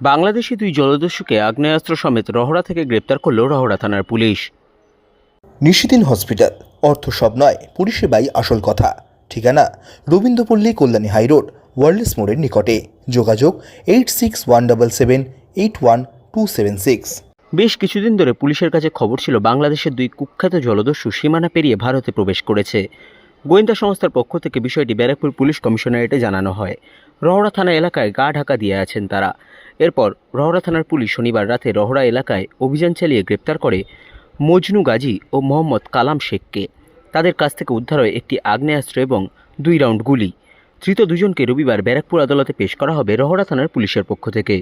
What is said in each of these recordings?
বাংলাদেশি দুই জলদস্যুকে আগ্নেয়াস্ত্র সমেত রহড়া থেকে গ্রেপ্তার করল রহড়া থানার পুলিশ। নিশিদিন হসপিটাল অর্থ সব নয় পরিষেবাই আসল কথা। ঠিকানা রবীন্দ্রপল্লী কল্যাণী হাইরোড ওয়ার্ল্ডস মোড়ের নিকটে। যোগাযোগ eight six one double seven eight one two seven six বেশ কিছুদিন ধরে পুলিশের কাছে খবর ছিল বাংলাদেশের দুই কুখ্যাত জলদস্যু সীমানা পেরিয়ে ভারতে প্রবেশ করেছে। গোয়েন্দা সংস্থার পক্ষ থেকে বিষয়টি ব্যারাকপুর পুলিশ কমিশনারেটে জানানো হয়। রহড়া থানা এলাকায় গা ঢাকা দিয়ে আছেন তারা। এরপর রহরা থানার পুলিশ শনিবার রাতে রহরা এলাকায় অভিযান চালিয়ে গ্রেপ্তার করে মজনু গাজী ও মোহাম্মদ কালাম শেখকে। তাদের কাছ থেকে উদ্ধার হয় একটি আগ্নেয়াস্ত্র এবং দুই রাউন্ড গুলি। ধৃত দুজনকে রবিবার ব্যারাকপুর আদালতে পেশ করা হবে রহরা থানার পুলিশের পক্ষ থেকে।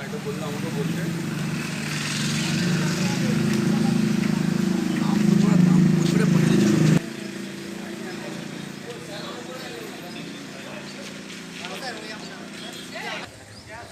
একটা বললাম আমাকে বললে